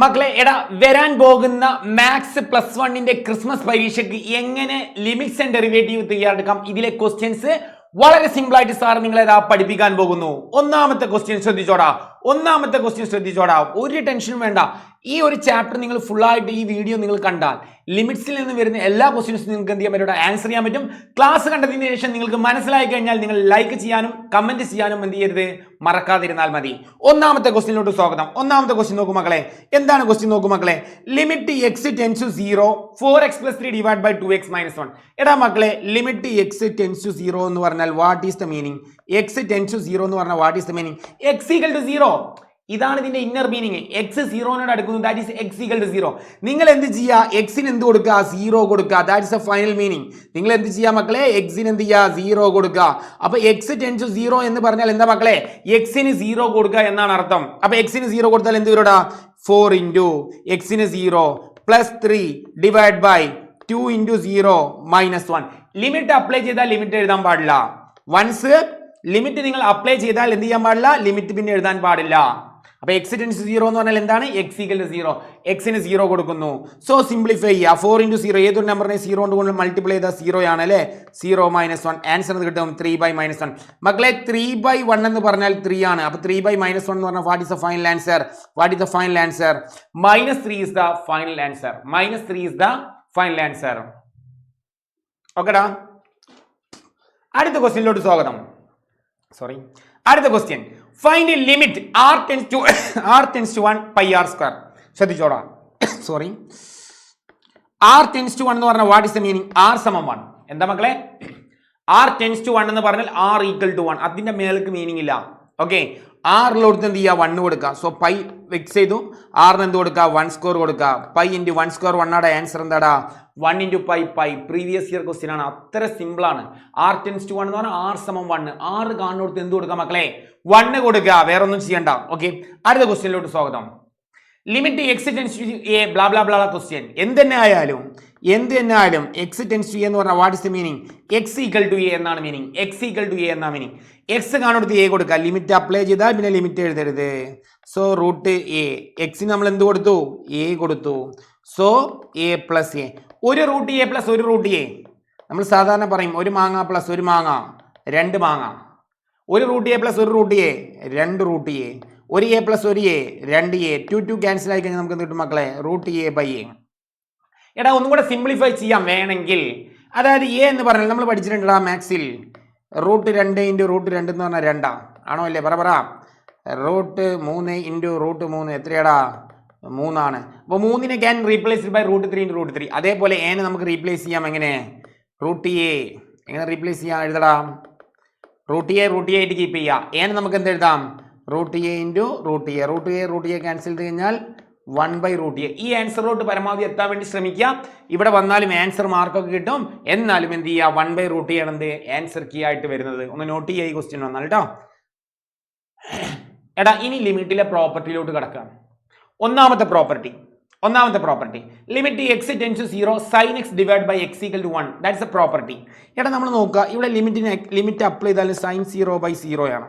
മക്കളെ എടാ വരാൻ പോകുന്ന മാത്സ് പ്ലസ് വണ്ണിന്റെ ക്രിസ്മസ് പരീക്ഷയ്ക്ക് എങ്ങനെ ലിമിറ്റ്സ് ആൻഡ് ഡെറിവേറ്റീവ് തയ്യാറെടുക്കാം? ഇതിലെ ക്വസ്റ്റ്യൻസ് വളരെ സിമ്പിൾ ആയിട്ട് സാർ നിങ്ങളെ ഇതാ പഠിപ്പിക്കാൻ പോകുന്നു. ഒന്നാമത്തെ ക്വസ്റ്റ്യൻ ശ്രദ്ധിച്ചോടാ. ഒന്നാമത്തെ ക്വസ്റ്റ്യൻ ശ്രദ്ധിച്ചോടാ. ഒരു ടെൻഷനും വേണ്ട. ഈ ഒരു ചാപ്റ്റർ നിങ്ങൾ ഫുൾ ആയിട്ട് ഈ വീഡിയോ നിങ്ങൾ കണ്ടാൽ ലിമിറ്റ്സിൽ നിന്ന് വരുന്ന എല്ലാ ക്വസ്റ്റ്യൻസും നിങ്ങൾക്ക് എന്ത് ചെയ്യാൻ പറ്റും? ആൻസർ ചെയ്യാൻ പറ്റും. ക്ലാസ് കണ്ടതിന് ശേഷം നിങ്ങൾക്ക് മനസ്സിലായി കഴിഞ്ഞാൽ നിങ്ങൾ ലൈക്ക് ചെയ്യാനും കമന്റ് ചെയ്യാനും എന്ത് ചെയ്യരുത്? മറക്കാതിരുന്നാൽ മതി. ഒന്നാമത്തെ ക്വസ്റ്റ്യനിലോട്ട് സ്വാഗതം. ഒന്നാമത്തെ ക്വസ്റ്റ്യൻ നോക്കൂ മക്കളെ. എന്താണ് ക്വസ്റ്റ്യൻ നോക്കൂ മക്കളെ? Limit x tends to zero four x plus three divide by two x minus one എടാ മക്കളെ limit x tends to zero എന്ന് പറഞ്ഞാൽ what is the meaning x tends to zero എന്ന് പറഞ്ഞാൽ what is the meaning x equal to zero ഇതാണ് ഇതിന്റെ inner meaning x സീറോനോട് അടുക്കുന്നു. That is x equal to zero നിങ്ങൾ എന്ത് ചെയ്യുക എക്സിന് എന്ത് കൊടുക്കുക സീറോ കൊടുക്കുക that is a final meaning നിങ്ങൾ എന്ത് ചെയ്യുക മക്കളെ? എക്സിന് എന്ത് ചെയ്യുക സീറോ കൊടുക്കുക അപ്പൊ എക്സ് ടെൻസ് സീറോ എന്ന് പറഞ്ഞാൽ എന്താ മക്കളെ? എക്സിന് സീറോ കൊടുക്കുക എന്നാണ് അർത്ഥം. അപ്പൊ എക്സിന് സീറോ കൊടുത്താൽ എന്ത് വരൂടാ? ഫോർ ഇന്റു എക്സിന് zero plus three divide by two into zero minus one limit apply ചെയ്താൽ ലിമിറ്റ് എഴുതാൻ പാടില്ല. വൺസ് ലിമിറ്റ് നിങ്ങൾ അപ്ലൈ ചെയ്താൽ എന്ത് ചെയ്യാൻ പാടില്ല? ലിമിറ്റ് പിന്നെ എഴുതാൻ പാടില്ല. അപ്പൊ എക്സ് ടെൻസ് സീറോ എന്ന് പറഞ്ഞാൽ എന്താണ്? എക്സ് ഈക്വൽ സീറോ എക്സിന് സീറോ കൊടുക്കുന്നു. സോ സിംപ്ലിഫൈ ചെയ്യുക ഫോർ ഇന്റു സീറോ ഏതൊരു നമ്പറിനെ സീറോ കൊണ്ട് മൾട്ടിപ്ലൈ ചെയ്താൽ സീറോ ആണ് അല്ലേ? സീറോ മൈനസ് വൺ ആൻസർ എന്ന് കിട്ടും ത്രീ ബൈ മൈനസ് വൺ മക്കളെ ത്രീ ബൈ വൺ എന്ന് പറഞ്ഞാൽ ത്രീ ആണ്. അപ്പൊ ത്രീ ബൈ മൈനസ് വൺ എന്ന് പറഞ്ഞാൽ what is the final answer what is the final answer minus three is the final answer minus three is the final answer ഓക്കെടാ അടുത്ത ക്വസ്റ്റ്യനിലോട്ട് സ്വാഗതം. സോറി അടുത്ത question find limit r tends to r tends to one pi r square ശ്രദ്ധിച്ചോടാ. Sorry r tends to one എന്ന് പറഞ്ഞാൽ what is the meaning r സമം one എന്താ മക്കളെ? ആർ ടെൻസ് ടു വൺ എന്ന് പറഞ്ഞാൽ ആർ ഈക്വൽ ടു വൺ അതിന്റെ മേലേക്ക് meaning ഇല്ല. ഓക്കെ ആറിലോടുത്ത് എന്ത് ചെയ്യുക? വണ്ണ് കൊടുക്കുക. സോ പൈ ഫിക്സ് ചെയ്തു. ആറിന് എന്ത് കൊടുക്കുക? വൺ സ്കോർ കൊടുക്കുക. പൈ ഇന്റു വൺ സ്കോർ വണ്ണാടെ ആൻസർ എന്താടാ? One into pi pi previous year question ആണ്. അത്ര സിമ്പിൾ ആണ്. ആർ ടെൻസ് ടു വൺ എന്ന് പറഞ്ഞാൽ ആർ സമം വണ്ണ് ആറ് കാണുന്നിടത്ത് എന്ത് കൊടുക്കുക മക്കളെ? വണ്ണ് കൊടുക്കുക വേറെ ഒന്നും ചെയ്യണ്ട. ഓക്കെ അടുത്ത ക്വസ്റ്റ്യനിലോട്ട് സ്വാഗതം. Limit x tends to a bla bla bla question എന്ത് തന്നെ ആയാലും എന്ത് തന്നെ ആയാലും എക്സ് ടെൻസ് ടു എന്ന് പറഞ്ഞാൽ what is the meaning x equal to a എന്നാണ് meaning x equal to a എന്നാണ് മീനിങ് എക്സ് കാണുന്നത് എ കൊടുക്കുക ലിമിറ്റ് അപ്ലൈ ചെയ്താൽ പിന്നെ ലിമിറ്റ് എഴുതരുത്. സോ റൂട്ട് എ എക്സിന് നമ്മൾ എന്ത് കൊടുത്തു? എ കൊടുത്തു. സോ എ പ്ലസ് എ ഒരു റൂട്ട് എ പ്ലസ് ഒരു റൂട്ട് എ നമ്മൾ സാധാരണ പറയും ഒരു മാങ്ങ പ്ലസ് ഒരു മാങ്ങ. രണ്ട് മാങ്ങ. ഒരു റൂട്ട് എ പ്ലസ് ഒരു റൂട്ട് എ രണ്ട് റൂട്ട് എ ഒരു എ പ്ലസ് ഒരു എ രണ്ട് എ ടു ടു ക്യാൻസൽ ആയി കഴിഞ്ഞാൽ നമുക്ക് കിട്ടും മക്കളെ? റൂട്ട് എ ബൈ എ എടാ ഒന്നും കൂടെ സിംപ്ലിഫൈ ചെയ്യാം വേണമെങ്കിൽ. അതായത് എ എന്ന് പറഞ്ഞാൽ നമ്മൾ പഠിച്ചിട്ടുണ്ടാ മാത്സിൽ. റൂട്ട് രണ്ട് ഇന്റു റൂട്ട് രണ്ട് എന്ന് പറഞ്ഞാൽ രണ്ടാ. ആണോ അല്ലേ പറ പറ. റൂട്ട് മൂന്ന് ഇന്റു റൂട്ട് മൂന്ന്. എത്രയാടാ? മൂന്നാണ്. അപ്പോൾ മൂന്നിനെ can replace by root three into root three അതേപോലെ എനെ നമുക്ക് റീപ്ലേസ് ചെയ്യാം. എങ്ങനെ? റൂട്ട് എ എങ്ങനെ റീപ്ലേസ് ചെയ്യാം? എഴുതടാ. റൂട്ട് എ റൂട്ട് എ ആയിട്ട് കീപ്പ് ചെയ്യുക ഏനെ നമുക്ക് എന്ത് എഴുതാം? Root a into root a. Root a root a cancel ചെയ്ത് കഴിഞ്ഞാൽ വൺ ബൈ റൂട്ട് എ. ഈ ആൻസറിലോട്ട് പരമാവധി എത്താൻ വേണ്ടി ശ്രമിക്കുക. ഇവിടെ വന്നാലും ആൻസർ മാർക്കൊക്കെ കിട്ടും. എന്നാലും എന്ത് ചെയ്യുക? വൺ ബൈ റൂട്ട് എ ആണ് എന്ത് ആൻസർ കീ ആയിട്ട് വരുന്നത്. ഒന്ന് നോട്ട് ചെയ്യുക ഈ ക്വസ്റ്റ്യൻ വന്നാൽ കേട്ടോ എടാ ഇനി ലിമിറ്റിലെ പ്രോപ്പർട്ടിയിലോട്ട് കിടക്കാം. ഒന്നാമത്തെ പ്രോപ്പർട്ടി ഒന്നാമത്തെ property limit x tends zero sine x divide by x equal to one that's a property എടാ നമ്മൾ നോക്കുക. ഇവിടെ ലിമിറ്റിന് ലിമിറ്റ് അപ്ലൈ ചെയ്താൽ സൈൻ സീറോ ബൈ സീറോ ആണ്.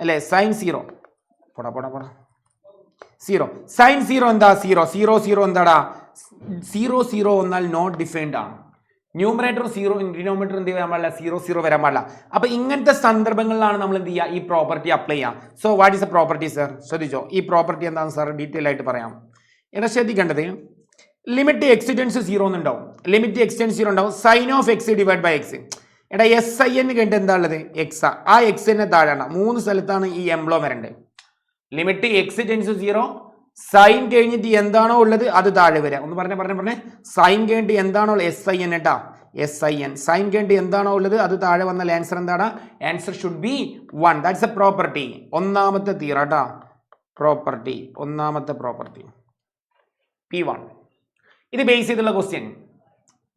അല്ലേ? സൈൻ സീറോ പോടാ പോടാ പോടാ. സീറോ സൈൻ സീറോ എന്താ? സീറോ സീറോ സീറോ എന്താടാ? സീറോ സീറോ എന്നാൽ നോട്ട് ഡിഫൈൻഡ് ആണ്. ന്യൂമറേറ്റർ സീറോ ഡിനോമിനേറ്റർ എന്ത് ചെയ്യാൻ പാടില്ല? സീറോ സീറോ വരാൻ പാടില്ല. അപ്പൊ ഇങ്ങനത്തെ സന്ദർഭങ്ങളിലാണ് നമ്മൾ എന്ത് ചെയ്യുക? ഈ പ്രോപ്പർട്ടി അപ്ലൈ ചെയ്യുക. So what is a property sir ശ്രദ്ധിച്ചോ? ഈ പ്രോപ്പർട്ടി എന്താണെന്ന് സാർ ഡീറ്റെയിൽ ആയിട്ട് പറയാം. എടാ ശ്രദ്ധിക്കേണ്ടത് ലിമിറ്റ് എക്സിഡൻസ് സീറോ എന്നുണ്ടാവും. ലിമിറ്റ് എക്സ്റ്റൻസ് സീറോ ഉണ്ടാവും. Sine of x divide by x എടാ എസ് ഐ എന്ന് കണ്ടിട്ട് എന്താ ഉള്ളത്? എക്സ് ആ. എക്സിന്റെ താഴെയാണ്. മൂന്ന് സ്ഥലത്താണ് ഈ എംബ്ലോ വരേണ്ടത് limit x tends zero sine കഴിഞ്ഞിട്ട് എന്താണോ ഉള്ളത് അത് താഴെ വരിക ഒന്ന് പറഞ്ഞേ പറഞ്ഞേ പറഞ്ഞേ. സൈൻ കഴിഞ്ഞിട്ട് എന്താണോ എസ് ഐ എൻ കേട്ടാ എസ് ഐ എൻ സൈൻ കഴിഞ്ഞിട്ട് എന്താണോ ഉള്ളത്? അത് താഴെ വന്നാൽ ആൻസർ എന്താണ്? Answer should be one that's a property ഒന്നാമത്തെ തീറ പ്രോപ്പർട്ടി ഒന്നാമത്തെ പ്രോപ്പർട്ടി പി വൺ ഇത് ബേസ് ചെയ്തുള്ള ക്വസ്റ്റ്യൻ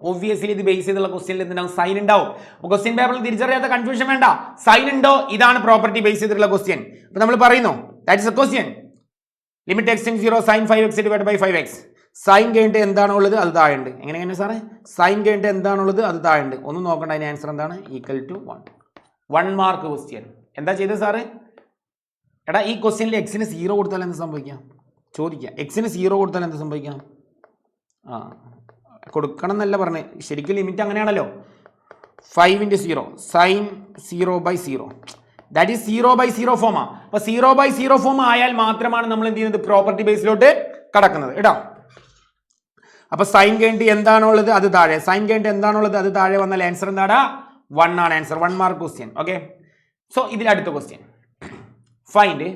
ഒബ്വിയസ്ലി ഇത് ബേസ് ചെയ്തുള്ള ക്വസ്റ്റ്യനിൽ എന്തിനാണ്? സൈൻ ഉണ്ടാവും. ക്വസ്റ്റ്യൻ പേപ്പറിൽ തിരിച്ചറിയാത്ത കൺഫ്യൂഷൻ വേണ്ട. സൈൻ ഉണ്ടോ? ഇതാണ് പ്രോപ്പർട്ടി ബേസ് ചെയ്തിട്ടുള്ള ക്വസ്റ്റ്യൻ അപ്പൊ നമ്മൾ പറയുന്നു that's a question limit x zero sine five x divide by five x sine കഴിഞ്ഞിട്ട് എന്താണുള്ളത്? അത് താഴെയുണ്ട്. എങ്ങനെ എങ്ങനെ സാറേ? സൈൻ കഴിഞ്ഞിട്ട് എന്താണുള്ളത്? അത് താഴെയുണ്ട്. ഒന്നും നോക്കണ്ട അതിന് ആൻസർ എന്താണ്? Equal to one one mark question എന്താ ചെയ്തത് സാറ്? എടാ ഈ ക്വസ്റ്റ്യനിൽ എക്സിന് സീറോ കൊടുത്താൽ എന്ത് സംഭവിക്കാം? ചോദിക്കാം. എക്സിന് സീറോ കൊടുത്താൽ എന്ത് സംഭവിക്കാം? ആ കൊടുക്കണം എന്നല്ല പറഞ്ഞേ. ശരിക്കും ലിമിറ്റ് അങ്ങനെയാണല്ലോ. Five into zero sine zero by zero that is zero by zero FOMAA അപ്പോൾ സീറോ ബൈ സീറോ ഫോം ആയാൽ മാത്രമാണ് നമ്മൾ എന്ത് ചെയ്യുന്നത്? പ്രോപ്പർട്ടി ബേസിലോട്ട് കടക്കുന്നത്. ഇടാ അപ്പൊ സൈൻ കേണ്ടി എന്താണുള്ളത്? അത് താഴെ. സൈൻ കേണ്ടി എന്താണുള്ളത്? അത് താഴെ വന്നാൽ ആൻസർ എന്താടാ? വൺ ആണ് answer one mark question okay so ഇതിൽ അടുത്ത question find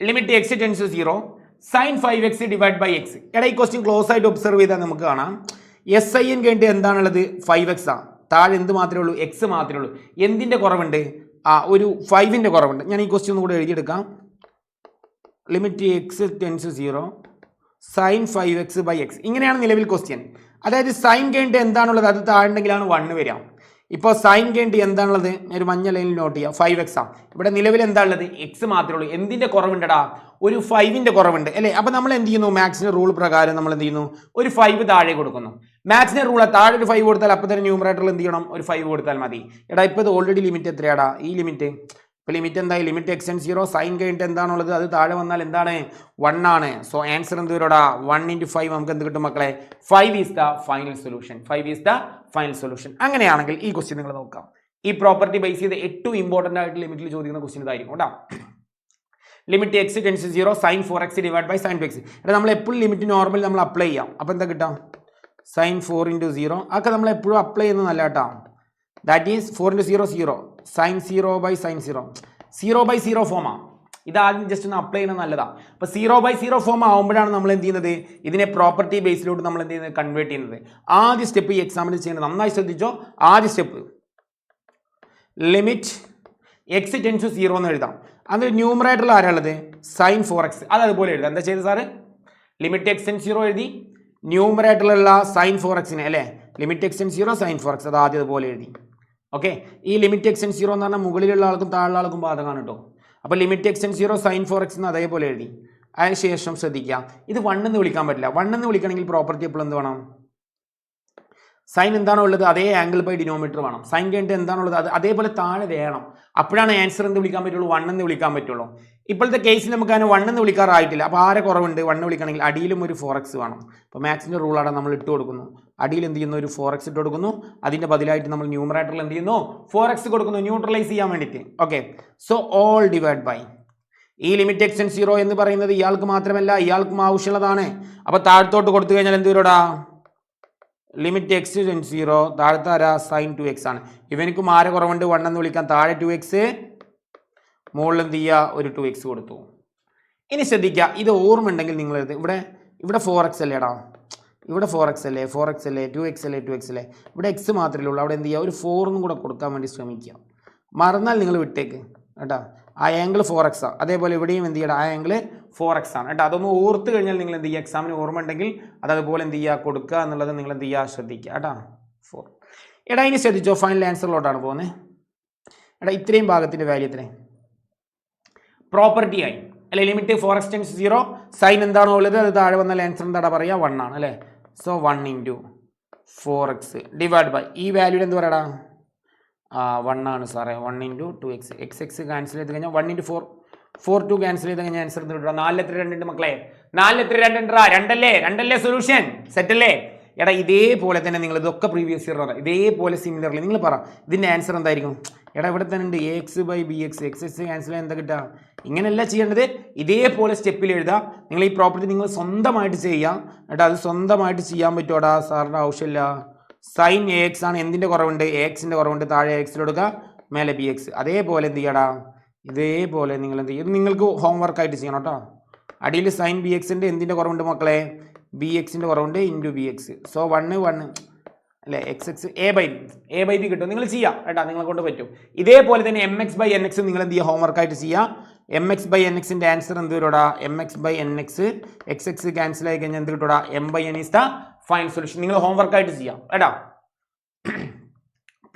limit x tends zero sine five x divide by x എടാ ഈ ക്വസ്റ്റ്യൻ ക്ലോസ് ആയിട്ട് ഒബ്സർവ് ചെയ്താൽ നമുക്ക് കാണാം. എസ് ഐ എൻ കഴിഞ്ഞിട്ട് എന്താണുള്ളത്? ഫൈവ് എക്സ് ആ. താഴെ എന്ത് മാത്രമേ ഉള്ളൂ? എക്സ് മാത്രമേ ഉള്ളൂ. എന്തിന്റെ കുറവുണ്ട്? ആ ഒരു ഫൈവിന്റെ കുറവുണ്ട്. ഞാൻ ഈ ക്വസ്റ്റ്യൻ ഒന്നുകൂടെ എഴുതിയെടുക്കാം. Limit x tends zero sine five x by x ഇങ്ങനെയാണ് നിലവിൽ ക്വസ്റ്റ്യൻ അതായത് സൈൻ കഴിഞ്ഞിട്ട് എന്താണുള്ളത്? അത് താഴെണ്ടെങ്കിലാണ് വണ്ണ് വരിക. ഇപ്പോൾ സൈൻ കഴിഞ്ഞിട്ട് എന്താണുള്ളത്? ഒരു മഞ്ഞ ലൈനിൽ നോട്ട് ചെയ്യാം. ഫൈവ് എക്സ് ആണ് ഇവിടെ നിലവിൽ എന്താണുള്ളത്? എക്സ് മാത്രമേ ഉള്ളൂ. എന്തിന്റെ കുറവുണ്ടടാ? ഒരു ഫൈവിന്റെ കുറവുണ്ട്. അല്ലേ? അപ്പോൾ നമ്മൾ എന്ത് ചെയ്യുന്നു? മാത്സിന്റെ റൂൾ പ്രകാരം നമ്മൾ എന്ത് ചെയ്യുന്നു? ഒരു ഫൈവ് താഴെ കൊടുക്കുന്നു. മാത്സിന്റെ റൂൾ താഴെ ഒരു ഫൈവ് കൊടുത്താൽ അപ്പോൾ തന്നെ ന്യൂമറേറ്ററിൽ എന്ത് ചെയ്യണം? ഒരു ഫൈവ് കൊടുത്താൽ മതി. എടാ ഇപ്പോൾ ഇത് ഓൾറെഡി ലിമിറ്റ് എത്രയാടാ? ഈ ലിമിറ്റ് ഇപ്പോൾ ലിമിറ്റ് എന്തായി? Limit x and zero sine കഴിഞ്ഞിട്ട് എന്താണുള്ളത്? അത് താഴെ വന്നാൽ എന്താണ്? വൺ ആണ്. സോ ആൻസർ എന്ത് വരോടാ വൺ ഇന്റു ഫൈവ് നമുക്ക് എന്ത് കിട്ടും മക്കളെ? Five is the final solution five is the final solution അങ്ങനെയാണെങ്കിൽ ഈ ക്വസ്റ്റ്യൻ നിങ്ങൾ നോക്കാം. ഈ പ്രോപ്പർട്ടി ബേസ് ചെയ്ത് ഏറ്റവും ഇമ്പോർട്ടന്റ് ആയിട്ട് ലിമിറ്റിൽ ചോദിക്കുന്ന ക്വസ്റ്റ്യൻ ഇതായിരിക്കും കേട്ടോ? Limit x tends zero sine four x divide by sine two x എടാ നമ്മൾ എപ്പോഴും ലിമിറ്റ് നോർമൽ നമ്മൾ അപ്ലൈ ചെയ്യാം. അപ്പോൾ എന്താ കിട്ടാം? സൈൻ ഫോർ ഇന്റു സീറോ അതൊക്കെ നമ്മൾ എപ്പോഴും അപ്ലൈ ചെയ്യുന്നത് നല്ല കേട്ടോ that is four into zero zero sine zero by sine zero zero by zero ഫോമാണ് ഇത് ആദ്യം ജസ്റ്റ് ഒന്ന് അപ്ലൈ ചെയ്യുന്നത് നല്ലതാണ് അപ്പോൾ സീറോ ബൈ സീറോ ഫോം ആകുമ്പോഴാണ് നമ്മൾ എന്ത് ചെയ്യുന്നത്? ഇതിനെ പ്രോപ്പർട്ടി ബേസിലോട്ട് നമ്മൾ എന്ത് ചെയ്യുന്നത്? കൺവേർട്ട് ചെയ്യുന്നത്. ആദ്യ സ്റ്റെപ്പ് ഈ എക്സാമിന് ചെയ്യുന്നത് നന്നായി ശ്രദ്ധിച്ചോ? ആദ്യ step limit x tends to zero എന്ന് എഴുതാം. അത് ന്യൂമറേറ്ററിൽ ആരാണുള്ളത് സൈൻ ഫോർ എക്സ് അത് അതുപോലെ എഴുതാം. എന്താ ചെയ്തത് സാറ്? ലിമിറ്റ് എക്സ് ടെൻ സീറോ എഴുതി. ന്യൂമറേറ്ററിലുള്ള സൈൻ ഫോർ എക്സിനെ അല്ലേ? Limit x ten zero sine four x അത് ആദ്യം അതുപോലെ എഴുതി. ഓക്കെ ഈ ലിമിറ്റ് എക്സ് ടെൻ സീറോ എന്ന് പറഞ്ഞാൽ മുകളിലുള്ള ആൾക്കും താഴെയുള്ള ആൾക്കും ബാധകമാണ് കേട്ടോ. അപ്പോൾ limit x ten zero sine four x എന്ന് അതേപോലെ എഴുതി. അതിനുശേഷം ശ്രദ്ധിക്കുക. ഇത് വണ്ണെന്ന് വിളിക്കാൻ പറ്റില്ല. വണ്ണെന്ന് വിളിക്കണമെങ്കിൽ പ്രോപ്പർട്ടി എപ്പോൾ എന്ത് വേണം? സൈൻ എന്താണോ ഉള്ളത് അതേ ആംഗിൾ ബൈ ഡിനോമീറ്റർ വേണം. സൈൻ കഴിഞ്ഞിട്ട് എന്താണോ ഉള്ളത് അത് അതേപോലെ താഴെ വേണം. അപ്പോഴാണ് ആൻസർ എന്ത് വിളിക്കാൻ പറ്റുള്ളൂ? വൺ എന്ന് വിളിക്കാൻ പറ്റുള്ളൂ. ഇപ്പോഴത്തെ കേസിൽ നമുക്ക് അതിന് വൺ എന്ന് വിളിക്കാറായിട്ടില്ല. അപ്പോൾ ആരെ കുറവുണ്ട്? വണ്ണ് വിളിക്കണമെങ്കിൽ അടിയിലും ഒരു ഫോർ എക്സ് വേണം. അപ്പോൾ മാത്സിന്റെ റൂളാണ് നമ്മൾ ഇട്ട് കൊടുക്കുന്നു. അടിയിൽ എന്ത് ചെയ്യുന്നു? ഒരു ഫോർ എക്സ് ഇട്ട് കൊടുക്കുന്നു. അതിന്റെ ബദലായിട്ട് നമ്മൾ ന്യൂമറേറ്ററിൽ എന്ത് ചെയ്യുന്നു? ഫോർ എക്സ് കൊടുക്കുന്നു. ന്യൂട്രലൈസ് ചെയ്യാൻ വേണ്ടിയിട്ട്. Okay so all divide by ഈ ലിമിറ്റ് എക്സ്റ്റൻ സീറോ എന്ന് പറയുന്നത് ഇയാൾക്ക് മാത്രമല്ല ഇയാൾക്കും ആവശ്യമുള്ളതാണ്. അപ്പോൾ താഴത്തോട്ട് കൊടുത്തു കഴിഞ്ഞാൽ എന്ത് വരോടാ? ലിമിറ്റ് എക്സ് ടു സീറോ താഴത്തെ ആരാ സൈൻ ടു എക്സ് ആണ്. ഇവനിക്കും ആരെ കുറവുണ്ട്. വൺ എന്ന് വിളിക്കാൻ താഴെ ടു എക്സ് മുകളിൽ എന്ത് ചെയ്യുക? ഒരു ടു എക്സ് കൊടുത്തു. ഇനി ശ്രദ്ധിക്കുക. ഇത് ഓർമ്മ ഉണ്ടെങ്കിൽ നിങ്ങൾ ഇവിടെ ഇവിടെ ഫോർ എക്സ് അല്ലേടാ ഇവിടെ ഫോർ എക്സ് അല്ലേ? ഫോർ എക്സ് അല്ലേ? ടു എക്സ് അല്ലേ? ടു എക്സ് അല്ലേ? ഇവിടെ എക്സ് മാത്രമേ ഉള്ളൂ. അവിടെ എന്ത് ചെയ്യുക? ഒരു ഫോറിനും കൂടെ കൊടുക്കാൻ വേണ്ടി ശ്രമിക്കുക. മറന്നാൽ നിങ്ങൾ വിട്ടേക്ക്. കേട്ടോ? ആ ആംഗിൾ ഫോർ എക്സാണ് അതേപോലെ ഇവിടെയും എന്ത് ചെയ്യണം? ആ ആംഗിൾ ഫോർ എക്സ് ആണ്. കേട്ടോ അതൊന്ന് ഓർത്ത് കഴിഞ്ഞാൽ നിങ്ങൾ എന്ത് ചെയ്യുക? എക്സാമിന് ഓർമ്മ ഉണ്ടെങ്കിൽ അതേപോലെ എന്ത് ചെയ്യുക? കൊടുക്കുക എന്നുള്ളത് നിങ്ങൾ എന്ത് ചെയ്യുക? ശ്രദ്ധിക്കുക കേട്ടോ. ഫോർ എടാ ഇനി ശ്രദ്ധിച്ചോ? ഫൈനൽ ആൻസറിലോട്ടാണ് പോകുന്നത് എടാ ഇത്രയും ഭാഗത്തിന്റെ വാല്യൂ ഇത്രയും പ്രോപ്പർട്ടി ആയി. അല്ലെ limit four x tends zero sine എന്താണോ ഉള്ളത്? അത് താഴെ വന്നാൽ ആൻസർ എന്താടാ പറയുക? വൺ ആണ് അല്ലേ? So one into four x divide by ഈ വാല്യൂടെ എന്ത് പറയടാ? വൺ ആണ് സാറേ. One into two x x x cancel ചെയ്ത് കഴിഞ്ഞാൽ one into four four two cancel ചെയ്ത് കഴിഞ്ഞാൽ ആൻസർ കിട്ടുക നാലിൽ എത്ര രണ്ടുണ്ട് മക്കളെ? നാലിൽ എത്ര രണ്ടുണ്ടാ രണ്ടല്ലേ? രണ്ടല്ലേ സൊല്യൂഷൻ സെറ്റ് അല്ലേ? എടാ ഇതേപോലെ തന്നെ നിങ്ങൾ ഇതൊക്കെ പ്രീവിയസ് ഇയർ പറ. ഇതേപോലെ സിമിലർലി നിങ്ങൾ പറ. ഇതിന്റെ ആൻസർ എന്തായിരിക്കും? എടാ ഇവിടെ തന്നെ ഉണ്ട്. X by B x x x cancel എന്താ കിട്ടുക? ഇങ്ങനെയല്ല ചെയ്യേണ്ടത്. ഇതേപോലെ സ്റ്റെപ്പിൽ എഴുതാം നിങ്ങൾ ഈ പ്രോപ്പർട്ടി നിങ്ങൾ സ്വന്തമായിട്ട് ചെയ്യാം എടാ അത് സ്വന്തമായിട്ട് ചെയ്യാൻ പറ്റുമോടാ സാറിന്റെ ആവശ്യമില്ല. സൈൻ എ എക്സ് ആണ്. എന്തിന്റെ കുറവുണ്ട്? എ എക്സിന്റെ കുറവുണ്ട്. താഴെ എക്സിൽ കൊടുക്കുക. മേലെ ബി എക്സ് അതേപോലെ എന്ത് ചെയ്യടാ? ഇതേപോലെ നിങ്ങൾ എന്ത് ചെയ്യും? നിങ്ങൾക്ക് ഹോംവർക്ക് ആയിട്ട് ചെയ്യണം കേട്ടോ അടിയിൽ സൈൻ ബി എക്സിന്റെ എന്തിന്റെ കുറവുണ്ട് മക്കളെ? ബി എക്സിന്റെ കുറവുണ്ട് into B x so one one അല്ലേ x x a by a by B കിട്ടും. നിങ്ങൾ ചെയ്യാം കേട്ടോ. നിങ്ങളെ കൊണ്ട് പറ്റും. ഇതേപോലെ തന്നെ M x by N x നിങ്ങൾ എന്ത് ചെയ്യുക? ഹോംവർക്ക് ആയിട്ട് ചെയ്യുക എം എക്സ് ബൈ എൻ എക്സിന്റെ ആൻസർ എന്ത് വരുടാ M x by N x x x cancel ആയി കഴിഞ്ഞാൽ എന്ത് കിട്ടൂടാ? M by N is the fine solution നിങ്ങൾ ഹോംവർക്ക് ആയിട്ട് ചെയ്യാം. കേട്ടോ?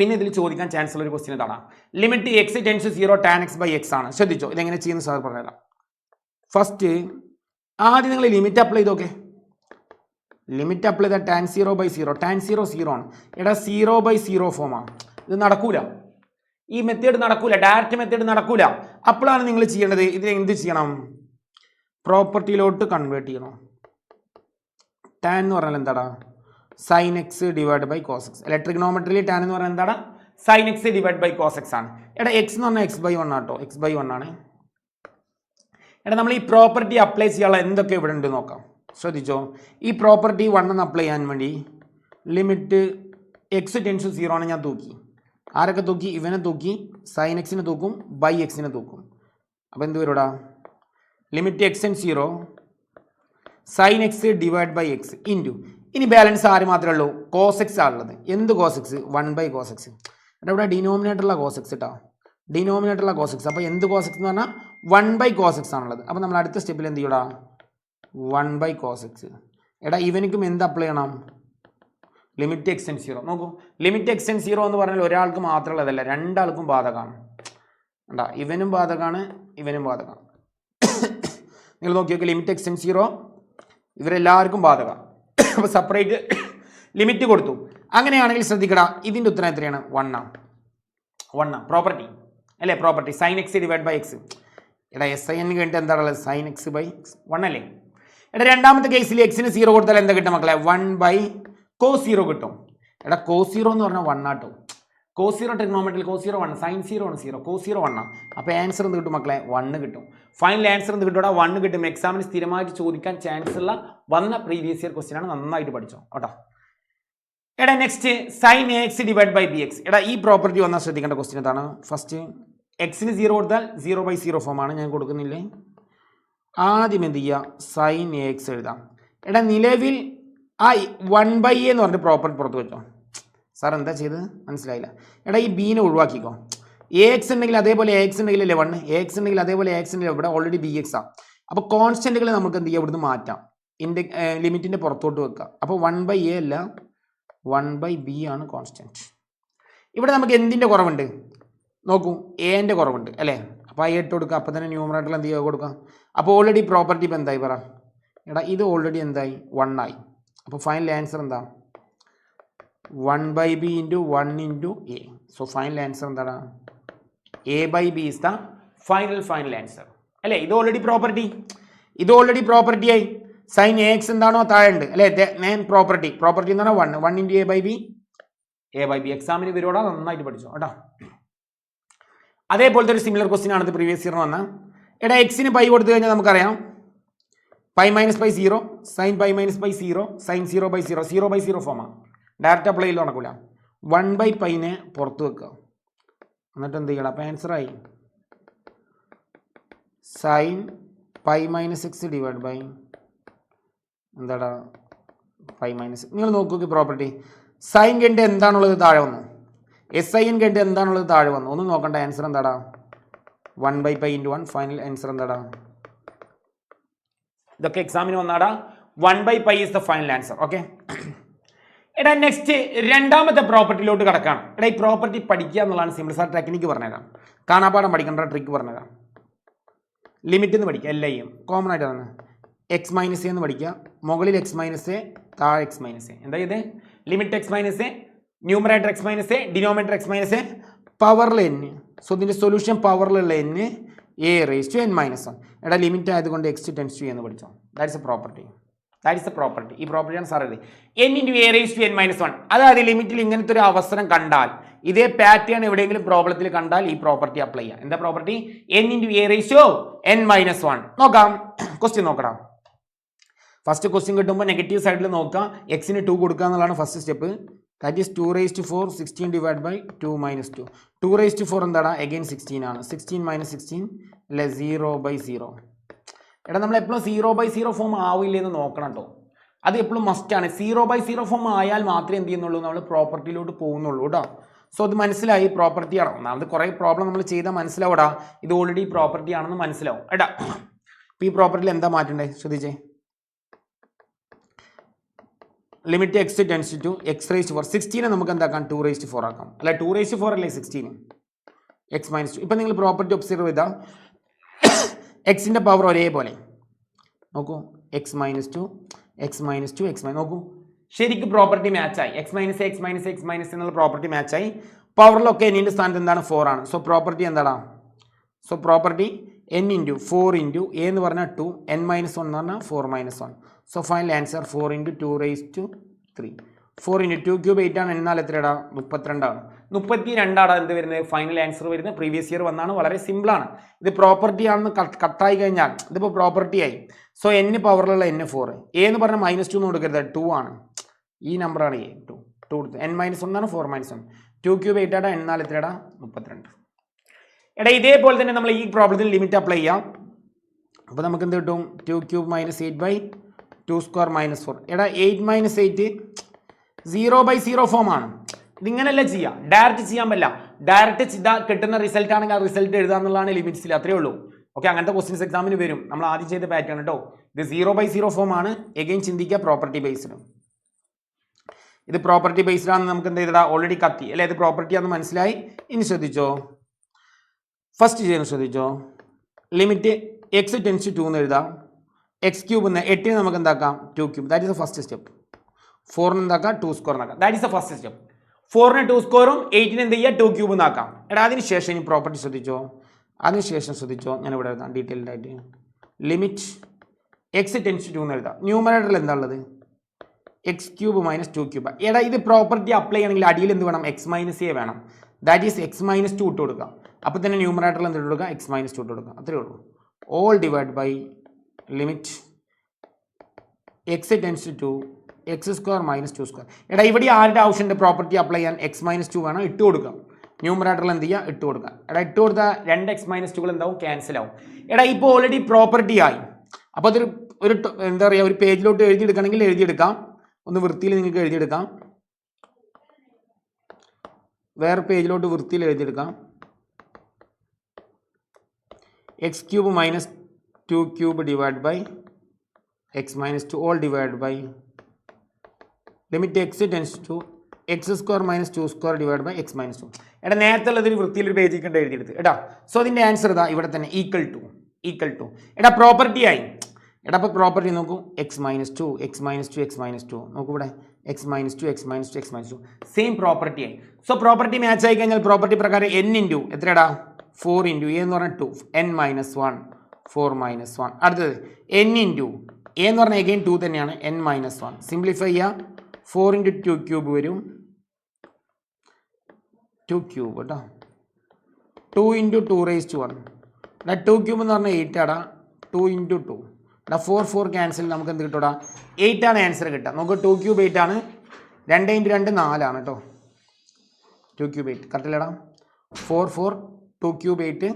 പിന്നെ ഇതിൽ ചോദിക്കാൻ ചാൻസ് ഉള്ള ഒരു ക്വസ്റ്റ്യൻ ഇതാണ്. Limit x tends zero tan x by x ആണ്. ശ്രദ്ധിച്ചോ? ഇതെങ്ങനെ ചെയ്യുന്ന സാർ പറഞ്ഞുതരാം. ഫസ്റ്റ് ആദ്യം നിങ്ങൾ ലിമിറ്റ് അപ്ലൈ ചെയ്തോക്കെ ലിമിറ്റ് അപ്ലൈ ചെയ്താൽ tan zero by zero tan zero zero ആണ്. എടാ സീറോ ബൈ സീറോ ഫോമാണ് ഇത് നടക്കൂല. ഈ മെത്തേഡ് നടക്കൂല. ഡയറക്റ്റ് മെത്തേഡ് നടക്കൂല. അപ്പോഴാണ് നിങ്ങൾ ചെയ്യേണ്ടത് ഇതിന് എന്ത് ചെയ്യണം? പ്രോപ്പർട്ടിയിലോട്ട് കൺവേർട്ട് ചെയ്യണം. ടാൻ എന്ന് പറഞ്ഞാൽ എന്താടാ? Sine x divide by cos x അല്ലെ ട്രിഗ്നോമെട്രിയിൽ ടാൻ എന്ന് പറയുന്നത് എന്താണ്? Sine x divide by cos x ആണ്. എടാ എക്സ് എന്ന് പറഞ്ഞാൽ എക്സ് ബൈ വൺ ആട്ടോ. എക്സ് ബൈ വൺ ആണ്. എടാ നമ്മൾ ഈ പ്രോപ്പർട്ടി അപ്ലൈ ചെയ്യാനുള്ള എന്തൊക്കെ ഇവിടെ ഉണ്ട് നോക്കാം. ശ്രദ്ധിച്ചോ? ഈ പ്രോപ്പർട്ടി വൺ എന്ന് അപ്ലൈ ചെയ്യാൻ വേണ്ടി ലിമിറ്റ് എക്സ് ടെൻസ് സീറോ ആണ് ഞാൻ തൂക്കി. ആരൊക്കെ തൂക്കി? ഇവനെ തൂക്കി. സൈൻ എക്സിനെ തൂക്കും ബൈ എക്സിനെ തൂക്കും. അപ്പോൾ എന്ത് വരൂടാ? Limit x in zero sine x divide by x into ഇനി ബാലൻസ് ആര് മാത്രമേ ഉള്ളൂ? കോസെക്സ് ആണുള്ളത് എന്ത് കോസെക്സ് വൺ ബൈ കോസെക്സ് എന്നിട്ട് ഇവിടെ ഡിനോമിനേറ്ററുള്ള കോസ് എക്സ് കേട്ടോ ഡിനോമിനേറ്ററുള്ള കോസ് എക്സ് അപ്പോൾ എന്ത് കോസെക്സ് എന്ന് പറഞ്ഞാൽ വൺ ബൈ കോസെക്സ് ആണുള്ളത്. അപ്പോൾ നമ്മൾ അടുത്ത സ്റ്റെപ്പിൽ എന്ത് ചെയ്യൂടാ? വൺ ബൈ കോസെക്സ് എടാ ഇവനിക്കും എന്ത് അപ്ലൈ ചെയ്യണം? ലിമിറ്റ് എക്സ് എൻ സീറോ നോക്കൂ. ലിമിറ്റ് എക്സ് എൻ സീറോ എന്ന് പറഞ്ഞാൽ ഒരാൾക്ക് മാത്രമുള്ളതല്ല രണ്ടാൾക്കും ബാധകമാണ്. ഉണ്ടാ ഇവനും ബാധകമാണ് ഇവനും ബാധകമാണ്. നിങ്ങൾ നോക്കി നോക്കി ലിമിറ്റ് എക്സ് എൻ സീറോ ഇവരെല്ലാവർക്കും ബാധകം അപ്പോൾ സെപ്പറേറ്റ് ലിമിറ്റ് കൊടുത്തു. അങ്ങനെയാണെങ്കിൽ ശ്രദ്ധിക്കടാ ഇതിന്റെ ഉത്തരം എത്രയാണ്? വണ്ണാണ് ആണ്. പ്രോപ്പർട്ടി അല്ലേ? Property sine x divide by x എടാ എസ് ഐ എന്ന് കഴിഞ്ഞിട്ട് എന്താണുള്ളത്? Sine x by x one അല്ലേ? എടാ രണ്ടാമത്തെ കേസിൽ എക്സിന് സീറോ കൊടുത്താൽ എന്താ കിട്ടും മക്കളെ? വൺ ബൈ കോ സീറോ കിട്ടും. എടാ കോ സീറോ എന്ന് പറഞ്ഞാൽ വൺ ആട്ടോ. Cos zero ടെക്നോമെട്രിൽ cos zero one sine zero ആണ് സീറോ കോ സീറോ വണ്ണാണ് അപ്പോൾ ആൻസർ എന്ത് കിട്ടും മക്കളെ? വണ്ണ് കിട്ടും. ഫൈനൽ ആൻസർ എന്ത് കിട്ടും? വണ്ണ് കിട്ടും. എക്സാമിന് സ്ഥിരമായിട്ട് ചോദിക്കാൻ ചാൻസ് ഉള്ള വന്ന പ്രീവിയസ് ഇയർ ക്വസ്റ്റ്യൻ ആണ് നന്നായിട്ട് പഠിച്ചോ. കേട്ടോ? എടാ next sine a x divide by B x എടാ ഈ പ്രോപ്പർട്ടി വന്നാൽ ശ്രദ്ധിക്കേണ്ട ക്വസ്റ്റ്യൻ എന്താണ്? ഫസ്റ്റ് എക്സിന് സീറോ കൊടുത്താൽ സീറോ ബൈ സീറോ ഫോമാണ് ഞാൻ കൊടുക്കുന്നില്ലേ? ആദ്യം എന്ത് ചെയ്യുക? സൈൻ എ എക്സ് എഴുതാം. എടാ നിലവിൽ ആ വൺ ബൈ എന്ന് പറഞ്ഞിട്ട് പ്രോപ്പർട്ടി പുറത്ത് വെച്ചോ. സാർ എന്താ ചെയ്ത് മനസ്സിലായില്ല. എടാ ഈ ബീനെ ഒഴിവാക്കിക്കോ. എ എക്സ് ഉണ്ടെങ്കിൽ അതേപോലെ എ എക്സ് ഉണ്ടെങ്കിൽ അല്ലേ വൺ എ എക്സ് ഉണ്ടെങ്കിൽ അതേപോലെ എ എക്സ് ഉണ്ടെങ്കിൽ ഇവിടെ ഓൾറെഡി ബി എക്സ് ആ അപ്പോൾ കോൺസ്റ്റന്റുകൾ നമുക്ക് എന്ത് ചെയ്യാം? ഇവിടുന്ന് മാറ്റാം. ഇന്റെ ലിമിറ്റിന്റെ പുറത്തോട്ട് വെക്കുക. അപ്പോൾ വൺ ബൈ എ അല്ല വൺ ബൈ ബി ആണ് കോൺസ്റ്റന്റ് ഇവിടെ നമുക്ക് എന്തിന്റെ കുറവുണ്ട്? നോക്കൂ എന്റെ കുറവുണ്ട് അല്ലേ? അപ്പോൾ ഐ ഇട്ട് കൊടുക്കുക. അപ്പോൾ തന്നെ ന്യൂമറേറ്ററിൽ എന്ത് ചെയ്യുക? കൊടുക്കാം അപ്പോൾ ഓൾറെഡി പ്രോപ്പർട്ടി ഇപ്പോൾ എന്തായി പറ? എടാ ഇത് ഓൾറെഡി എന്തായി? വൺ ആയി. അപ്പോൾ ഫൈനൽ ആൻസർ എന്താ? One by B into one into A so final answer എന്താണ്? A by B is the final final answer അല്ലേ? ഇത് ഓൾറെഡി പ്രോപ്പർട്ടി ഇത് ഓൾറെഡി പ്രോപ്പർട്ടി ആയി. സൈൻ എ എക്സ് എന്താണോ താഴെ ഉണ്ട് അല്ലേ ഞാൻ പ്രോപ്പർട്ടി പ്രോപ്പർട്ടി എന്ന് പറഞ്ഞാൽ one one into A by B A by B എക്സാമിന് വരുവാടാ നന്നായിട്ട് പഠിച്ചു. കേട്ടോ. അതേപോലത്തെ ഒരു സിമിലർ ക്വസ്റ്റ്യൻ ആണ് പ്രീവിയസ് ഇയർ വന്ന. എടാ എക്സിന് പൈ കൊടുത്തു കഴിഞ്ഞാൽ നമുക്കറിയാം. Pi minus pi zero sine pi minus pi zero sine zero by zero zero by zero ഫോമാണ് ഡയറക്റ്റ് അപ്ലൈ ചെയ്ത് നടക്കില്ല വൺ ബൈ പൈനെ പുറത്ത് വെക്കുക. എന്നിട്ട് എന്ത് ചെയ്യണം? അപ്പോൾ ആൻസറായി sine pi minus X divide by എന്താടാ? പൈ മൈനസ് നിങ്ങൾ നോക്കൂ പ്രോപ്പർട്ടി സൈൻ കണ്ട് എന്താണുള്ളത് താഴെ വന്നു. എസ് ഐ എൻ കണ്ട് എന്താണുള്ളത് താഴെ വന്നു. ഒന്ന് നോക്കണ്ട ആൻസർ എന്താടാ? One by pi into one final answer എന്താടാ? ഇതൊക്കെ എക്സാമിന് വന്നാടാ. One by pi is the final answer okay എടാ നെക്സ്റ്റ് രണ്ടാമത്തെ പ്രോപ്പർട്ടിയിലോട്ട് കിടക്കാം എടാ ഈ പ്രോപ്പർട്ടി പഠിക്കുക എന്നുള്ളതാണ് സിമ്പിൾ സാർ ടെക്നിക്ക് പറഞ്ഞേക്കാം കാണാപ്പാടം പഠിക്കേണ്ട ട്രിക്ക് പറഞ്ഞേക്കാം ലിമിറ്റ് എന്ന് പഠിക്കുക എൽ ഐ കോമൺ ആയിട്ട് തന്നെ എക്സ് മൈനസ് എന്ന് പഠിക്കുക. മുകളിൽ എക്സ് മൈനസ് എ താഴെ എക്സ് മൈനസ് എ എന്താ ഇത്? Limit X minus A numerator X minus A denominator X minus A പവറിൽ എൻ സോ ഇതിന്റെ solution പവറിലുള്ള N A raise to N minus one എടാ ലിമിറ്റ് ആയതുകൊണ്ട് എക്സ് ടെൻസ് ടു എന്ന് പഠിച്ചോ? That's a property that's a property ഈ പ്രോപ്പർട്ടിയാണ് sir N into A raise to N minus one അതായത് ലിമിറ്റിൽ ഇങ്ങനത്തെ ഒരു അവസരം കണ്ടാൽ ഇതേ പാറ്റേൺ എവിടെയെങ്കിലും പ്രോബ്ലത്തിൽ കണ്ടാൽ ഈ പ്രോപ്പർട്ടി അപ്ലൈ ചെയ്യാം. എന്താ property N into A to N minus one നോക്കാം. ക്വസ്റ്റ്യൻ നോക്കണം ഫസ്റ്റ് ക്വസ്റ്റ്യൻ കിട്ടുമ്പോൾ നെഗറ്റീവ് സൈഡിൽ നോക്കാം. എക്സിന് ടു കൊടുക്കുക എന്നുള്ളതാണ് first step that is two raise to four sixteen divide by two minus two two raise to four എന്താണ് again sixteen ആണ്. സിക്സ്റ്റീൻ മൈനസ് സിക്സ്റ്റീൻ അല്ലെ സീറോ ബൈ സീറോ എടാ നമ്മൾ എപ്പോഴും സീറോ ബൈ സീറോ ഫോം ആവില്ല എന്ന് നോക്കണം കേട്ടോ അത് എപ്പോഴും മസ്റ്റാണ് സീറോ ബൈ സീറോ ഫോം ആയാൽ മാത്രമേ എന്ത് ചെയ്യുന്നുള്ളൂ? നമ്മൾ പ്രോപ്പർട്ടിയിലോട്ട് പോകുന്നുള്ളൂ കേട്ടോ സോ അത് മനസ്സിലായി. പ്രോപ്പർട്ടി ആണോ? ഒന്നാമത് കുറേ പ്രോബ്ലം നമ്മൾ ചെയ്താൽ മനസ്സിലാവടാ ഇത് ഓൾറെഡി പ്രോപ്പർട്ടി ആണെന്ന് മനസ്സിലാവും. എടാ ഇപ്പോൾ ഈ പ്രോപ്പർട്ടിയിൽ എന്താ മാറ്റണ്ടേ? ശ്രദ്ധിച്ചേ. Limit X tends two X raised four സിക്സ്റ്റീനെ നമുക്ക് എന്താക്കാം? ടു റേസ്റ്റ് ഫോർ ആക്കാം. അല്ല ടു റേസ്റ്റ് ഫോർ അല്ലേ സിക്സ്റ്റീൻ എക്സ് മൈനസ് ടു ഇപ്പം നിങ്ങൾ പ്രോപ്പർട്ടി ഒബ്സർവ് ചെയ്താൽ എക്സിന്റെ പവർ ഒരേപോലെ. നോക്കൂ. X minus two X minus two X minus നോക്കൂ. ശരിക്കും property മാച്ചായി X minus X minus X minus എന്നുള്ള പ്രോപ്പർട്ടി മാച്ചായി പവറിലൊക്കെ എന്നിന്റെ സ്ഥാനത്ത് എന്താണ്? ഫോർ ആണ്. സോ പ്രോപ്പർട്ടി എന്താണ് so property N into four into A എന്ന് പറഞ്ഞാൽ ടു എൻ മൈനസ് വൺ എന്ന് പറഞ്ഞാൽ four minus one so final answer four into two raise to three four into two cube eight ആണ്. എന്നാൽ എത്രയാണ് മുപ്പത്തിരണ്ടാണ്. മുപ്പത്തി രണ്ടാണ് എന്ത് വരുന്നത്? ഫൈനൽ ആൻസർ വരുന്നത് പ്രീവിയസ് ഇയർ വന്നാണ്. വളരെ സിമ്പിളാണ് ഇത് പ്രോപ്പർട്ടി ആണെന്ന് കട്ടായി കഴിഞ്ഞാൽ ഇതിപ്പോൾ പ്രോപ്പർട്ടി ആയി. സോ എന്ന് പവറിലുള്ള എൻ ഫോർ എ എന്ന് പറഞ്ഞാൽ മൈനസ് ടു എന്ന് കൊടുക്കരുത്. ടു ആണ്. ഈ നമ്പറാണ് എ ടു ടു കൊടുത്ത്. എൻ മൈനസ് ഒന്നാണ് four minus one two cube eight ആടാ എന്നാൽ എത്രയാടാ? മുപ്പത്തിരണ്ട്. എടാ ഇതേപോലെ തന്നെ നമ്മൾ ഈ പ്രോബ്ലത്തിന് ലിമിറ്റ് അപ്ലൈ ചെയ്യാം. അപ്പോൾ നമുക്ക് എന്ത് കിട്ടും? Two cube minus eight by two square minus four എടാ eight minus eight zero by zero form ആണ്. ഇതിങ്ങനെയല്ല ചെയ്യാം? ഡയറക്റ്റ് ചെയ്യാൻ പറ്റില്ല. ഡയറക്റ്റ് ചെയ്താൽ കിട്ടുന്ന റിസൾട്ട് ആണെങ്കിൽ ആ റിസൾട്ട് എഴുതുക എന്നുള്ളതാണ് ലിമിറ്റ്സിൽ അത്രേ ഉള്ളൂ. ഓക്കെ അങ്ങനത്തെ ക്വസ്റ്റ്യൻസ് എക്സാമിന് വരും. നമ്മൾ ആദ്യം ചെയ്ത പാറ്റേൺ കേട്ടോ ഇത് സീറോ ബൈ സീറോ ഫോം ആണ്. എഗെയിൻ ചിന്തിക്കുക പ്രോപ്പർട്ടി ബേസ്ഡ് ഇത് പ്രോപ്പർട്ടി ബേസ്ഡ് ആണെന്ന് നമുക്ക് എന്ത് ചെയ്തടാ ഓൾറെഡി കത്തി. അല്ലെ ഇത് പ്രോപ്പർട്ടി ആണെന്ന് മനസ്സിലായി? ഇനി ശ്രദ്ധിച്ചോ? ഫസ്റ്റ് ചെയ്യാൻ ശ്രദ്ധിച്ചോ? ലിമിറ്റ് എക്സ് ടെൻസ് ടു എന്ന് എഴുതാം. എക്സ് ക്യൂബ് എന്ന് എട്ടിന് നമുക്ക് എന്താക്കാം? Two cube that is the first step ഫോറിന് എന്താക്കാം? Two square എന്നാക്കാം that is the first step ഫോറിന് two സ്കോറും എയ്റ്റിന് എന്ത് ചെയ്യുക? ടു ക്യൂബ് എന്നാക്കാം. എടാ അതിന് ശേഷം ഇനി പ്രോപ്പർട്ടി ശ്രദ്ധിച്ചോ? അതിന് ശേഷം ശ്രദ്ധിച്ചോ? ഞാൻ ഇവിടെ എഴുതാം ഡീറ്റെയിൽഡ് ആയിട്ട്. ലിമിറ്റ് എക്സ് ടെൻസ് ടു എന്ന് എഴുതാം. ന്യൂമറേറ്ററിൽ എന്താ ഉള്ളത്? X cube minus two cube എടാ ഇത് പ്രോപ്പർട്ടി അപ്ലൈ ചെയ്യണമെങ്കിൽ അടിയിൽ എന്ത് വേണം? എക്സ് മൈനസ് എ വേണം. That is X minus two ഇട്ട് കൊടുക്കുക. അപ്പോൾ തന്നെ ന്യൂമറേറ്ററിൽ എന്ത് കൊടുക്കുക? എക്സ് മൈനസ് ടു ഇട്ട് കൊടുക്കുക. അത്രേ ഉള്ളൂ. All divide by limit X tends two X square minus two square എടാ ഇവിടെ ആരുടെ ആവശ്യമുണ്ട് പ്രോപ്പർട്ടി അപ്ലൈ ചെയ്യാൻ എക്സ് മൈനസ് ടു വേണം? ഇട്ട് കൊടുക്കാം. ന്യൂമറേറ്ററിൽ എന്ത് ചെയ്യുക ഇട്ട് കൊടുക്കുക. എടാ ഇട്ട് കൊടുത്താൽ രണ്ട് എക്സ് മൈനസ് ടുകൾ എന്താവും? ക്യാൻസൽ ആവും. എടാ ഇപ്പോൾ ഓൾറെഡി പ്രോപ്പർട്ടി ആയി. അപ്പോൾ അതൊരു ഒരു എന്താ പറയുക ഒരു പേജിലോട്ട് എഴുതിയെടുക്കണമെങ്കിൽ എഴുതിയെടുക്കാം. ഒന്ന് വൃത്തിയിൽ നിങ്ങൾക്ക് എഴുതിയെടുക്കാം. വേറെ പേജിലോട്ട് വൃത്തിയിൽ എഴുതിയെടുക്കാം. X cube minus two cube divide by X minus two all divide by limit X tends two X square minus two square divide by X minus two എടാ നേരത്തെ ഉള്ളതിന് വൃത്തിയിൽ ഒരു പേജിൽ കണ്ട് എഴുതിയെടുത്ത്. എടാ സോ അതിന്റെ ആൻസർ ഇതാ ഇവിടെ തന്നെ ഈക്വൽ ടു ഈക്വൽ ടു എടാ പ്രോപ്പർട്ടി ആയി. എടാ അപ്പോൾ പ്രോപ്പർട്ടി നോക്കൂ. X minus two X minus two X minus two നോക്കൂ ഇവിടെ. X minus two X minus two X minus two same property ആയി. സോ പ്രോപ്പർട്ടി മാച്ച് ആയി കഴിഞ്ഞാൽ പ്രോപ്പർട്ടി പ്രകാരം എൻ ഇന്റു എത്രടാ ഫോർ ഇന്റു എ എന്ന് പറഞ്ഞാൽ two N minus one four minus one അടുത്തത് എൻ ഇന്റു എ എന്ന് പറഞ്ഞാൽ എഗെയിൻ ടു തന്നെയാണ്. എൻ മൈനസ് വൺ സിംപ്ലിഫൈ ചെയ്യുക ഫോർ ഇന്റു ടു ക്യൂബ് വരും. ടു ക്യൂബ് കേട്ടോ two into two raise to ആണ് എന്നാൽ ടു ക്യൂബ് എന്ന് പറഞ്ഞാൽ എയ്റ്റ് ആടാ. ടു ഇന്റു ടു എന്നാൽ ഫോർ ഫോർ ക്യാൻസൽ നമുക്ക് എന്ത് കിട്ടൂടാ? എയ്റ്റ് ആണ് ആൻസർ കിട്ടുക. നമുക്ക് ടു ക്യൂബ് എയ്റ്റ് ആണ്. രണ്ട് ഇന്റു രണ്ട് നാലാണ് കേട്ടോ two cube eight കറക്റ്റില്ലടാ four four two cube eight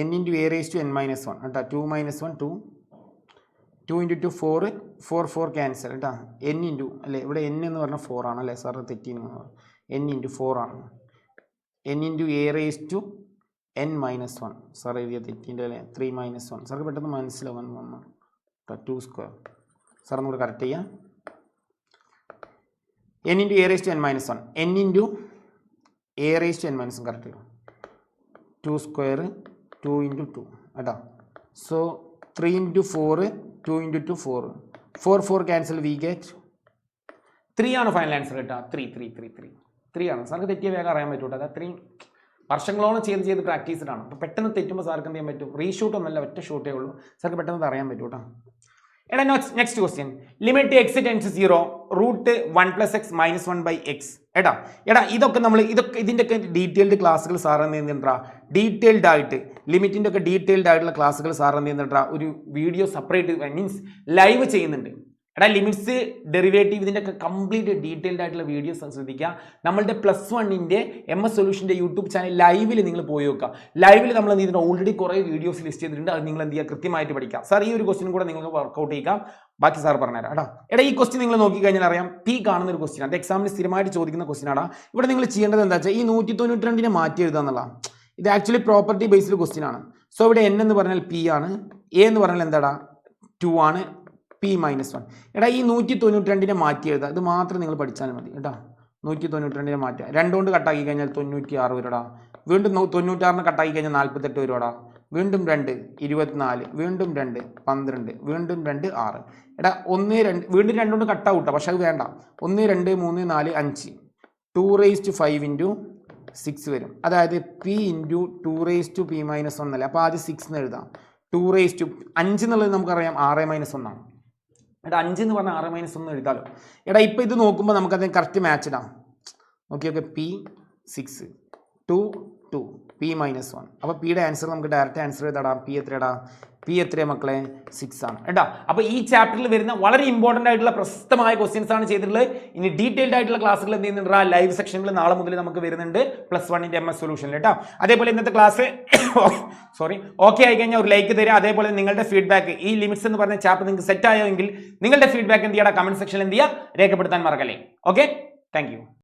N into A raise to N minus one കേട്ടോ? Two minus one two two into two four four four cancel കേട്ടോ N into അല്ലേ ഇവിടെ N എന്ന് പറഞ്ഞാൽ four ആണ് അല്ലേ സാറിന് തെറ്റി എൻ ഇന്റു ഫോർ ആണ്. N into A raise to N minus one sir എഴുതിയ തെറ്റിന്റെ അല്ലേ ത്രീ മൈനസ് വൺ സാർക്ക് പെട്ടെന്ന് മനസ്സിലാവാൻ വന്നു. ടു സ്ക്വയർ സാർ നമ്മൾ കറക്റ്റ് ചെയ്യാം. N into A raise to N minus one N into A raise to N minus one correct ചെയ്യും two square two into two കേട്ടോ so three into four two into two four four four cancel we get three ആണ് final answer കേട്ടോ. Three three three three three ആണ്. സാർക്ക് തെറ്റിയ വേഗം അറിയാൻ പറ്റൂട്ടോ? അത് അത്രയും വർഷങ്ങളോളം ചെയ്ത് ചെയ്ത് പ്രാക്ടീസ്ഡ് ആണ് അപ്പോൾ പെട്ടെന്ന് തെറ്റുമ്പോൾ സാർക്ക് എന്ത് ചെയ്യാൻ പറ്റും? റീഷൂട്ട് ഒറ്റ ഷൂട്ടേ ഉള്ളൂ. സാർക്ക് പെട്ടെന്ന് അറിയാൻ പറ്റൂ കേട്ടോ എടാ next question limit X tends zero root one plus X minus one by X എടാ എടാ ഇതൊക്കെ നമ്മൾ ഇതൊക്കെ ഇതിന്റെ ഒക്കെ ഡീറ്റെയിൽഡ് ക്ലാസ്സുകൾ സാർ എന്ത് ചെയ്യുന്നുണ്ടാ ഡീറ്റെയിൽഡ് ആയിട്ട് ലിമിറ്റിന്റെ ഒക്കെ ഡീറ്റെയിൽഡ് ആയിട്ടുള്ള ക്ലാസ്സുകൾ സാർ എന്ത് ചെയ്യുന്നുണ്ടാ ഒരു വീഡിയോ സെപ്പറേറ്റ് മീൻസ് ലൈവ് ചെയ്യുന്നുണ്ട്. എടാ ലിമിറ്റ്സ് ഡെറിവേറ്റീവ് ഇതിന്റെ ഒക്കെ കംപ്ലീറ്റ് ഡീറ്റെയിൽഡ് ആയിട്ടുള്ള വീഡിയോസ് ശ്രദ്ധിക്കുക. നമ്മളുടെ പ്ലസ് വണ്ണിന്റെ എം എസ് സൊല്യൂഷന്റെ യൂട്യൂബ് ചാനൽ ലൈവിൽ നിങ്ങൾ പോയി നോക്കുക. ലൈവിൽ നമ്മൾ എന്ത് ചെയ്തിട്ടുണ്ട്? ഓൾറെഡി കുറേ വീഡിയോസ് ലിസ്റ്റ് ചെയ്തിട്ടുണ്ട്. അത് നിങ്ങൾ എന്ത് ചെയ്യുക? കൃത്യമായിട്ട് പഠിക്കുക. സാർ ഈ ഒരു ക്വസ്റ്റ്യൻ കൂടെ നിങ്ങൾക്ക് വർക്കൗട്ട് ചെയ്യാം ബാക്കി സാർ പറഞ്ഞുതരാം എടാ എടാ ഈ ക്വസ്റ്റ്യൻ നിങ്ങൾ നോക്കി കഴിഞ്ഞാൽ അറിയാം. പി കാണുന്ന ഒരു ക്വസ്റ്റ്യൻ അത് എക്സാമിന് സ്ഥിരമായിട്ട് ചോദിക്കുന്ന ക്വസ്റ്റ്യൻ ആണ് ഇവിടെ നിങ്ങൾ ചെയ്യേണ്ടത് എന്താ വെച്ചാൽ ഈ നൂറ്റി തൊണ്ണൂറ്റി രണ്ടിനെ മാറ്റി എഴുതുക എന്നുള്ള ഇത് ആക്ച്വലി പ്രോപ്പർട്ടി ബേസ്ഡ് ക്വസ്റ്റ്യൻ ആണ്. സോ ഇവിടെ എൻ എന്ന് പറഞ്ഞാൽ പി ആണ്. എ എന്ന് പറഞ്ഞാൽ എന്താടാ? ടു ആണ്. പി മൈനസ് വൺ എടാ ഈ നൂറ്റി തൊണ്ണൂറ്റി രണ്ടിനെ മാറ്റി എഴുതാം ഇത് മാത്രം നിങ്ങൾ പഠിച്ചാൽ മതി കേട്ടോ. നൂറ്റി തൊണ്ണൂറ്റി രണ്ടിനെ മാറ്റുക. രണ്ടുകൊണ്ട് കട്ടാക്കി കഴിഞ്ഞാൽ തൊണ്ണൂറ്റി ആറ് വരുടാ വീണ്ടും തൊണ്ണൂറ്റാറിന് കട്ടാക്കി കഴിഞ്ഞാൽ നാൽപ്പത്തെട്ട് വരുവാടാ. വീണ്ടും രണ്ട് ഇരുപത്തിനാല്. വീണ്ടും രണ്ട് പന്ത്രണ്ട്. വീണ്ടും രണ്ട് ആറ്. എടാ ഒന്ന് രണ്ട് വീണ്ടും രണ്ടുകൊണ്ട് കട്ടാവൂട്ടോ പക്ഷെ അത് വേണ്ട. ഒന്ന് രണ്ട് മൂന്ന് നാല് അഞ്ച്. Two raise to five into six വരും. അതായത് P into two raise to P minus ഒന്നല്ലേ അപ്പോൾ ആദ്യം സിക്സ് എന്ന് എഴുതാം. ടു റേസ് ടു അഞ്ച് എന്നുള്ളത് നമുക്കറിയാം ആറ് മൈനസ് ഒന്നാണ് എടാ അഞ്ച് എന്ന് പറഞ്ഞാൽ ആറ് മൈനസ് ഒന്ന് എഴുതാലോ എടാ ഇപ്പോൾ ഇത് നോക്കുമ്പോൾ നമുക്കത് കറക്റ്റ് മാച്ച് ഇടാം. Okay okay P six two two P minus one അപ്പോൾ പിയുടെ ആൻസർ നമുക്ക് ഡയറക്റ്റ് ആൻസർ എഴുതാടാം പി എത്രയടാ? പി എത്രയാണ് മക്കളെ? സിക്സ് ആണ്. കേട്ടോ? അപ്പോൾ ഈ ചാപ്റ്ററിൽ വരുന്ന വളരെ ഇമ്പോർട്ടന്റ് ആയിട്ടുള്ള പ്രസക്തമായ ക്വസ്റ്റ്യൻസ് ആണ് ചെയ്തിട്ടുള്ളത്. ഇനി ഡീറ്റെയിൽഡ് ആയിട്ടുള്ള ക്ലാസ്സുകൾ എന്ത് ചെയ്യുന്നുണ്ട്? ആ ലൈവ് സെക്ഷനിൽ നാളെ മുതൽ നമുക്ക് വരുന്നുണ്ട് പ്ലസ് വണ്ണിന്റെ എം എസ് സൊല്യൂഷനിൽ കേട്ടോ. അതേപോലെ ഇന്നത്തെ ക്ലാസ് സോറി ഓക്കെ ആയി കഴിഞ്ഞാൽ ഒരു ലൈക്ക് തരിക അതേപോലെ നിങ്ങളുടെ ഫീഡ്ബാക്ക് ഈ ലിമിറ്റ്സ് എന്ന് പറഞ്ഞ ചാപ്റ്റർ നിങ്ങൾക്ക് സെറ്റ് ആയെങ്കിൽ നിങ്ങളുടെ ഫീഡ്ബാക്ക് എന്ത് ചെയ്യുക കമന്റ് സെക്ഷനിൽ എന്ത് ചെയ്യുക രേഖപ്പെടുത്താൻ മറക്കല്ലേ. Okay thank